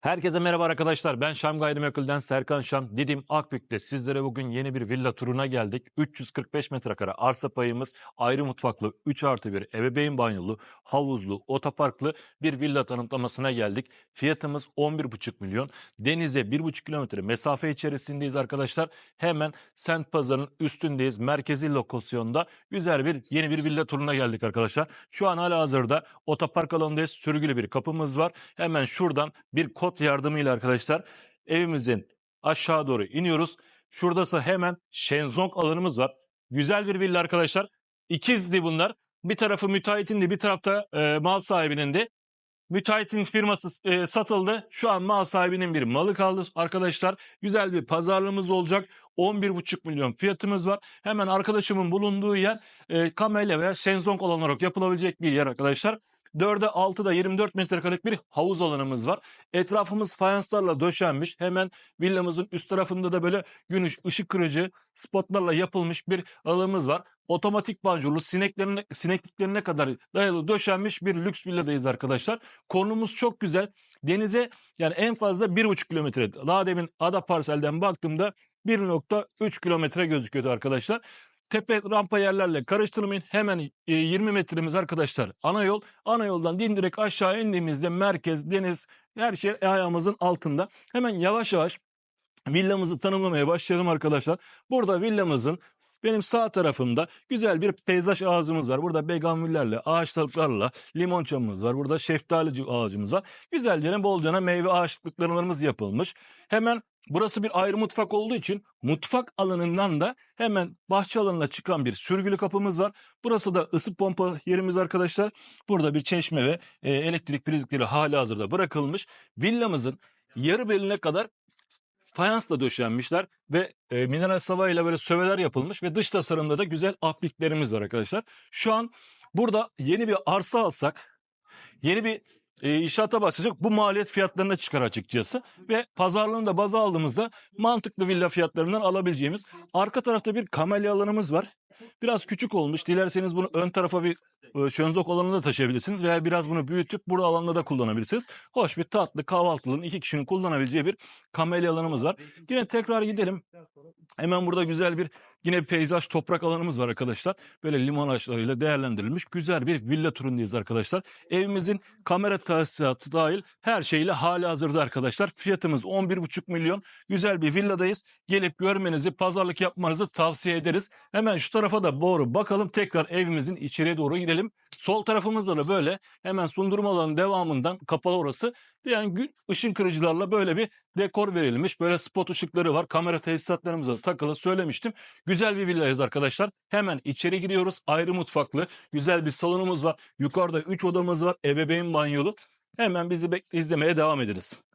Herkese merhaba arkadaşlar. Ben Şam Gayrimenkul'den Serkan Şam. Didim Akbük'te sizlere bugün yeni bir villa turuna geldik. 345 metrekare arsa payımız, ayrı mutfaklı, 3 artı 1 ebeveyn banyolu, havuzlu, otoparklı bir villa tanıtlamasına geldik. Fiyatımız 11,5 milyon. Denize 1,5 kilometre mesafe içerisindeyiz arkadaşlar. Hemen Sent Pazar'ın üstündeyiz. Merkezi lokasyonda güzel bir yeni bir villa turuna geldik arkadaşlar. Şu an hala hazırda otopark alanındayız. Sürgülü bir kapımız var. Hemen şuradan bir kod yardımıyla arkadaşlar evimizin aşağı doğru iniyoruz. Şuradası hemen şenzong alanımız var. Güzel bir villa arkadaşlar. İkizdi bunlar. Bir tarafı müteahhitin de bir tarafta e, mal sahibinin de. Müteahhitin firması e, satıldı. Şu an mal sahibinin bir malı kaldı arkadaşlar. Güzel bir pazarlığımız olacak. 11,5 milyon fiyatımız var. Hemen arkadaşımın bulunduğu yer e, kamelya veya şenzong olan olarak yapılabilecek bir yer arkadaşlar. 4'e 6'da 24 metrekarelik bir havuz alanımız var. Etrafımız fayanslarla döşenmiş. Hemen villamızın üst tarafında da böyle gün ış- ışık kırıcı spotlarla yapılmış bir alanımız var. Otomatik panjurlu sineklerine, sinekliklerine kadar dayalı döşenmiş bir lüks villadayız arkadaşlar. Konumuz çok güzel. Denize yani en fazla 1,5 kilometre. Daha demin ada parselden baktığımda 1.3 kilometre gözüküyordu arkadaşlar. Tepe rampa yerlerle karıştırmayın. Hemen e, 20 metremiz arkadaşlar ana yol. Ana yoldan dimdirek aşağı indiğimizde merkez, deniz her şey ayağımızın altında. Hemen yavaş yavaş villamızı tanımlamaya başlayalım arkadaşlar. Burada villamızın benim sağ tarafımda güzel bir peyzaj ağacımız var. Burada begonvillerle, ağaçlıklarla limon çamımız var. Burada şeftali ağacımız var. Güzelce bolcana meyve ağaçlıklarımız yapılmış. Hemen burası bir ayrı mutfak olduğu için mutfak alanından da hemen bahçe alanına çıkan bir sürgülü kapımız var. Burası da ısı pompa yerimiz arkadaşlar. Burada bir çeşme ve e, elektrik prizleri hali hazırda bırakılmış. Villamızın yarı beline kadar fayansla döşenmişler ve e, mineral savayla böyle söveler yapılmış ve dış tasarımda da güzel apliklerimiz var arkadaşlar. Şu an burada yeni bir arsa alsak, yeni bir e, inşaata başlayacak bu maliyet fiyatlarına çıkar açıkçası ve pazarlığını da baz aldığımızda mantıklı villa fiyatlarından alabileceğimiz arka tarafta bir kamelya alanımız var. Biraz küçük olmuş. Dilerseniz bunu ön tarafa bir e, şönzok alanına da taşıyabilirsiniz veya biraz bunu büyütüp burada alanda da kullanabilirsiniz. Hoş bir tatlı kahvaltılığın iki kişinin kullanabileceği bir kamelya alanımız var. Yine tekrar gidelim. Hemen burada güzel bir yine bir peyzaj toprak alanımız var arkadaşlar. Böyle limon ağaçlarıyla değerlendirilmiş güzel bir villa turundayız arkadaşlar. Evimizin kamera tesisatı dahil her şeyle hali hazırda arkadaşlar. Fiyatımız 11,5 milyon. Güzel bir villadayız. Gelip görmenizi, pazarlık yapmanızı tavsiye ederiz. Hemen şu tarafa da doğru bakalım. Tekrar evimizin içeriye doğru gidelim. Sol tarafımızda da böyle hemen sundurma alanının devamından kapalı orası. Yani gün ışın kırıcılarla böyle bir dekor verilmiş. Böyle spot ışıkları var. Kamera tesisatlarımıza takılı söylemiştim. Güzel bir villayız arkadaşlar. Hemen içeri giriyoruz. Ayrı mutfaklı. Güzel bir salonumuz var. Yukarıda 3 odamız var. Ebeveyn banyolu. Hemen bizi izlemeye devam ederiz.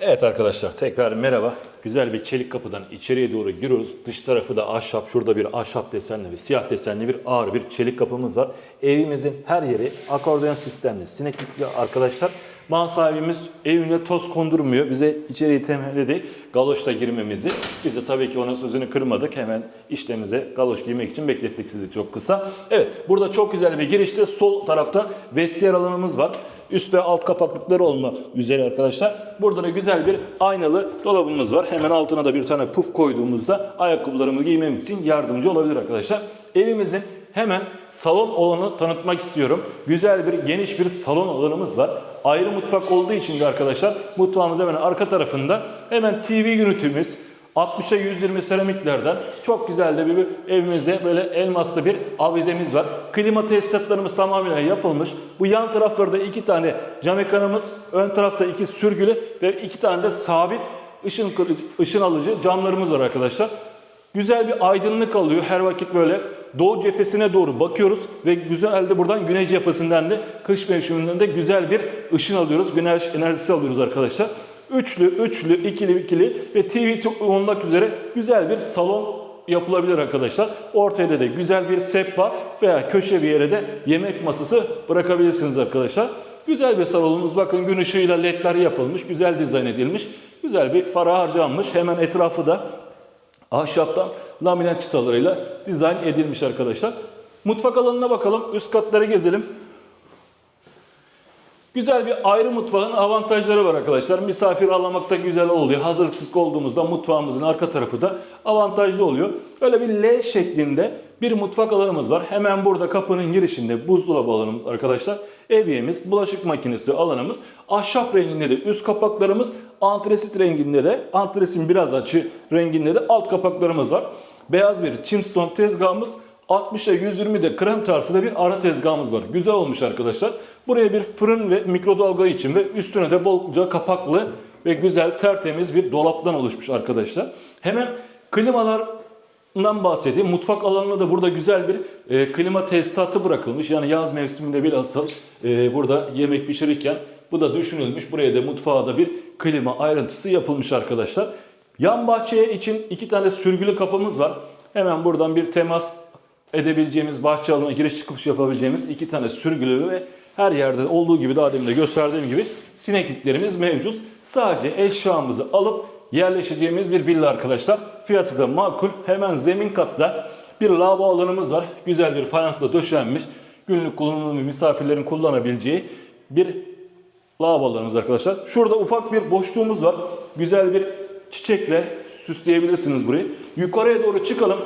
Evet arkadaşlar tekrar merhaba. Güzel bir çelik kapıdan içeriye doğru giriyoruz. Dış tarafı da ahşap. Şurada bir ahşap desenli bir siyah desenli bir ağır bir çelik kapımız var. Evimizin her yeri akordeon sistemli, sineklikli arkadaşlar. Mal sahibimiz evine toz kondurmuyor. Bize içeriği temelledi. Galoşla girmemizi. Biz de tabii ki onun sözünü kırmadık. Hemen işlemize galoş giymek için beklettik sizi çok kısa. Evet burada çok güzel bir girişte sol tarafta vestiyer alanımız var. Üst ve alt kapaklıkları olma üzere arkadaşlar. Burada da güzel bir aynalı dolabımız var. Hemen altına da bir tane puf koyduğumuzda ayakkabılarımı giymemiz için yardımcı olabilir arkadaşlar. Evimizin hemen salon alanı tanıtmak istiyorum. Güzel bir geniş bir salon alanımız var. Ayrı mutfak olduğu için de arkadaşlar mutfağımız hemen arka tarafında hemen TV ünitimiz, 60'a 120 seramiklerden çok güzel de bir, evimize böyle elmaslı bir avizemiz var. Klima tesisatlarımız tamamen yapılmış. Bu yan taraflarda iki tane cam ekranımız, ön tarafta iki sürgülü ve iki tane de sabit ışın, ışın alıcı camlarımız var arkadaşlar. Güzel bir aydınlık alıyor her vakit böyle doğu cephesine doğru bakıyoruz ve güzel de buradan güneş cephesinden de kış mevsiminden de güzel bir ışın alıyoruz. Güneş enerjisi alıyoruz arkadaşlar. Üçlü, üçlü, ikili, ikili ve TV olmak üzere güzel bir salon yapılabilir arkadaşlar. Ortaya da güzel bir sehpa veya köşe bir yere de yemek masası bırakabilirsiniz arkadaşlar. Güzel bir salonumuz. Bakın gün ışığıyla ledler yapılmış. Güzel dizayn edilmiş. Güzel bir para harcanmış. Hemen etrafı da ahşaptan laminat çıtalarıyla dizayn edilmiş arkadaşlar. Mutfak alanına bakalım. Üst katları gezelim. Güzel bir ayrı mutfağın avantajları var arkadaşlar. Misafir ağırlamakta güzel oluyor. Hazırlıksız olduğumuzda mutfağımızın arka tarafı da avantajlı oluyor. Öyle bir L şeklinde bir mutfak alanımız var. Hemen burada kapının girişinde buzdolabı alanımız arkadaşlar. Evyemiz, bulaşık makinesi alanımız. Ahşap renginde de üst kapaklarımız, antresit renginde de, antresin biraz açı renginde de alt kapaklarımız var. Beyaz bir chimstone tezgahımız, 60'a 120 de krem tarzı bir ara tezgahımız var. Güzel olmuş arkadaşlar. Buraya bir fırın ve mikrodalga için ve üstüne de bolca kapaklı ve güzel tertemiz bir dolaptan oluşmuş arkadaşlar. Hemen klimalardan bahsedeyim. Mutfak alanına da burada güzel bir e, klima tesisatı bırakılmış. Yani yaz mevsiminde bilhassa e, burada yemek pişirirken bu da düşünülmüş. Buraya da mutfağa da bir klima ayrıntısı yapılmış arkadaşlar. Yan bahçeye için iki tane sürgülü kapımız var. Hemen buradan bir temas edebileceğimiz bahçe alanına giriş çıkış yapabileceğimiz iki tane sürgülü ve her yerde olduğu gibi daha demin de gösterdiğim gibi sinekliklerimiz mevcut. Sadece eşyamızı alıp yerleşeceğimiz bir villa arkadaşlar. Fiyatı da makul. Hemen zemin katta bir lavabo alanımız var. Güzel bir fayansla döşenmiş. Günlük kullanımlı misafirlerin kullanabileceği bir lavabo alanımız arkadaşlar. Şurada ufak bir boşluğumuz var. Güzel bir çiçekle süsleyebilirsiniz burayı. Yukarıya doğru çıkalım.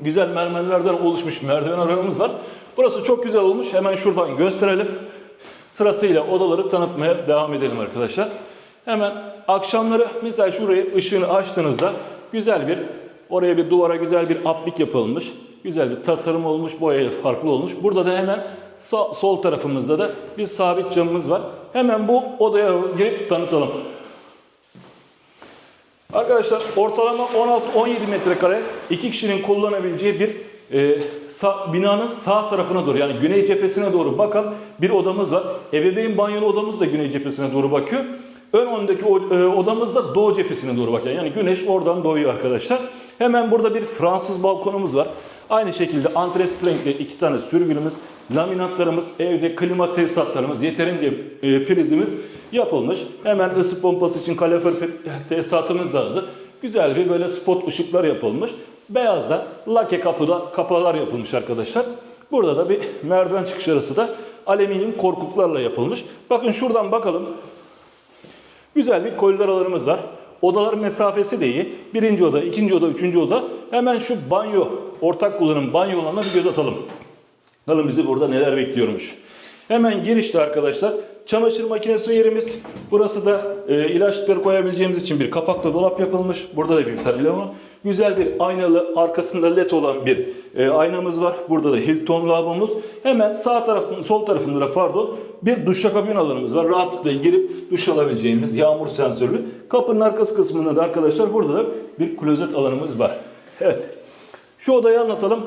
Güzel mermerlerden oluşmuş merdiven aramız var. Burası çok güzel olmuş. Hemen şuradan gösterelim. Sırasıyla odaları tanıtmaya devam edelim arkadaşlar. Hemen akşamları mesela şurayı ışığını açtığınızda güzel bir oraya bir duvara güzel bir aplik yapılmış. Güzel bir tasarım olmuş, boyayla farklı olmuş. Burada da hemen sağ- sol tarafımızda da bir sabit camımız var. Hemen bu odaya girip tanıtalım. Arkadaşlar ortalama 16-17 metrekare iki kişinin kullanabileceği bir e, sağ- binanın sağ tarafına doğru yani güney cephesine doğru bakan bir odamız var. Ebeveyn banyolu odamız da güney cephesine doğru bakıyor. Ön öndeki o- e, odamız da doğu cephesine doğru bakıyor. Yani güneş oradan doğuyor arkadaşlar. Hemen burada bir Fransız balkonumuz var. Aynı şekilde antresit renkli iki tane sürgülümüz, laminatlarımız, evde klima tesisatlarımız, yeterince e, prizimiz yapılmış. Hemen ısı pompası için kalorifer tesisatımız da hazır. Güzel bir böyle spot ışıklar yapılmış. Beyaz da lake kapıda kapılar yapılmış arkadaşlar. Burada da bir merdiven çıkış arası da alüminyum korkuluklarla yapılmış. Bakın şuradan bakalım. Güzel bir koridor alanımız var. Odaların mesafesi de iyi. Birinci oda, ikinci oda, üçüncü oda. Hemen şu banyo, ortak kullanım banyo alanına bir göz atalım. Bakalım bizi burada neler bekliyormuş. Hemen girişte arkadaşlar çamaşır makinesi yerimiz. Burası da e, ilaçlıkları koyabileceğimiz için bir kapaklı dolap yapılmış. Burada da bir lavabo. Güzel bir aynalı arkasında led olan bir e, aynamız var. Burada da Hilton lavabomuz. Hemen sağ tarafın sol tarafında da pardon bir duşakabin alanımız var. Rahatlıkla girip duş alabileceğimiz yağmur sensörlü. Kapının arkası kısmında da arkadaşlar burada da bir klozet alanımız var. Evet. Şu odayı anlatalım.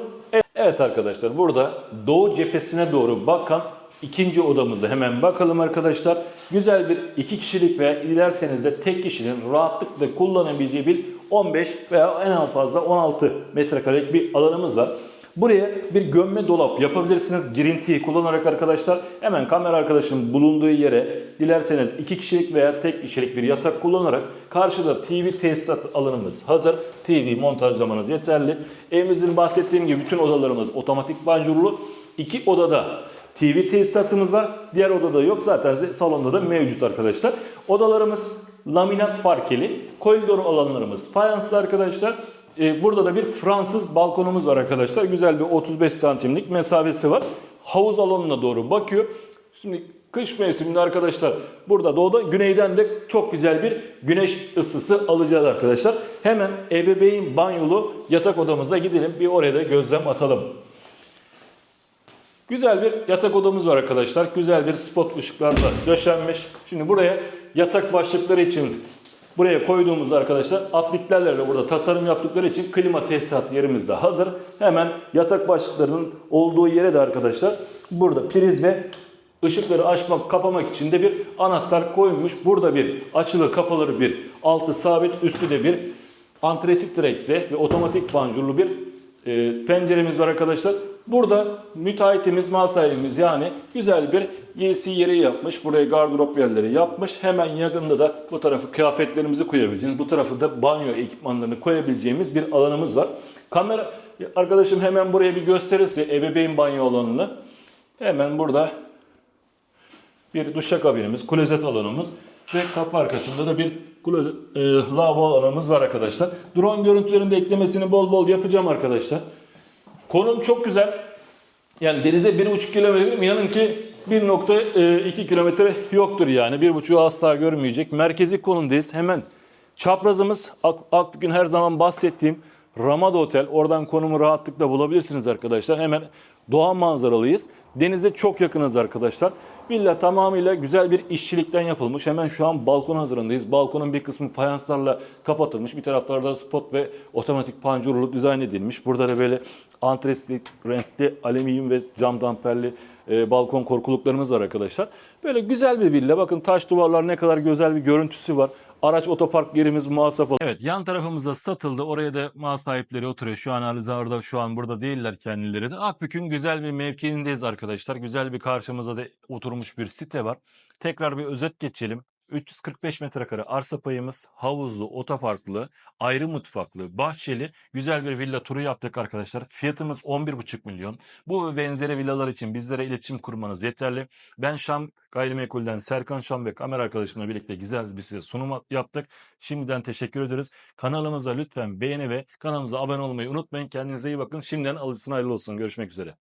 Evet arkadaşlar burada doğu cephesine doğru bakan ikinci odamıza hemen bakalım arkadaşlar. Güzel bir iki kişilik veya dilerseniz de tek kişinin rahatlıkla kullanabileceği bir 15 veya en fazla 16 metrekarelik bir alanımız var. Buraya bir gömme dolap yapabilirsiniz. Girintiyi kullanarak arkadaşlar hemen kamera arkadaşının bulunduğu yere dilerseniz iki kişilik veya tek kişilik bir yatak kullanarak karşıda TV tesisat alanımız hazır. TV montajlamanız yeterli. Evimizin bahsettiğim gibi bütün odalarımız otomatik banjurlu. İki odada TV tesisatımız var. Diğer odada yok. Zaten salonda da mevcut arkadaşlar. Odalarımız laminat parkeli. Koridor alanlarımız fayanslı arkadaşlar. Ee, burada da bir Fransız balkonumuz var arkadaşlar. Güzel bir 35 santimlik mesafesi var. Havuz alanına doğru bakıyor. Şimdi kış mevsiminde arkadaşlar burada doğuda güneyden de çok güzel bir güneş ısısı alacağız arkadaşlar. Hemen ebeveyn banyolu yatak odamıza gidelim. Bir oraya da gözlem atalım. Güzel bir yatak odamız var arkadaşlar. Güzel bir spot ışıklarla döşenmiş. Şimdi buraya yatak başlıkları için buraya koyduğumuzda arkadaşlar apliklerle de burada tasarım yaptıkları için klima tesisat yerimiz de hazır. Hemen yatak başlıklarının olduğu yere de arkadaşlar burada priz ve ışıkları açmak kapamak için de bir anahtar koymuş. Burada bir açılı kapalı bir altı sabit üstü de bir antresit renkli ve otomatik panjurlu bir e, penceremiz var arkadaşlar. Burada müteahhitimiz, mal sahibimiz yani güzel bir giysi yeri yapmış. Buraya gardırop yerleri yapmış. Hemen yakında da bu tarafı kıyafetlerimizi koyabileceğimiz, bu tarafı da banyo ekipmanlarını koyabileceğimiz bir alanımız var. Kamera arkadaşım hemen buraya bir gösterirse ebeveyn banyo alanını hemen burada bir duşakabinimiz, klozet alanımız ve kapı arkasında da bir klozet, e, lavabo alanımız var arkadaşlar. Drone görüntülerinde eklemesini bol bol yapacağım arkadaşlar. Konum çok güzel. Yani denize 1,5 kilometre inanın ki 1.2 kilometre yoktur yani. 1.5'u asla görmeyecek. Merkezi konumdayız. Hemen çaprazımız Ak- Akbük'ün her zaman bahsettiğim Ramada Otel. Oradan konumu rahatlıkla bulabilirsiniz arkadaşlar. Hemen doğa manzaralıyız. Denize çok yakınız arkadaşlar. Villa tamamıyla güzel bir işçilikten yapılmış. Hemen şu an balkon hazırındayız. Balkonun bir kısmı fayanslarla kapatılmış. Bir taraflarda spot ve otomatik panjurlu dizayn edilmiş. Burada da böyle antresli renkli alüminyum ve cam damperli e, balkon korkuluklarımız var arkadaşlar. Böyle güzel bir villa. Bakın taş duvarlar ne kadar güzel bir görüntüsü var. Araç otopark yerimiz muhasap. Evet yan tarafımızda satıldı. Oraya da mal sahipleri oturuyor. Şu an Alizar'da şu an burada değiller kendileri de. Akbük'ün güzel bir mevkiindeyiz arkadaşlar. Güzel bir karşımıza da oturmuş bir site var. Tekrar bir özet geçelim. 345 metrekare arsa payımız, havuzlu, otoparklı, ayrı mutfaklı, bahçeli güzel bir villa turu yaptık arkadaşlar. Fiyatımız 11,5 milyon. Bu ve benzeri villalar için bizlere iletişim kurmanız yeterli. Ben Şam Gayrimenkul'den Serkan Şam ve kamera arkadaşımla birlikte güzel bir size sunum yaptık. Şimdiden teşekkür ederiz. Kanalımıza lütfen beğeni ve kanalımıza abone olmayı unutmayın. Kendinize iyi bakın. Şimdiden alıcısına hayırlı olsun. Görüşmek üzere.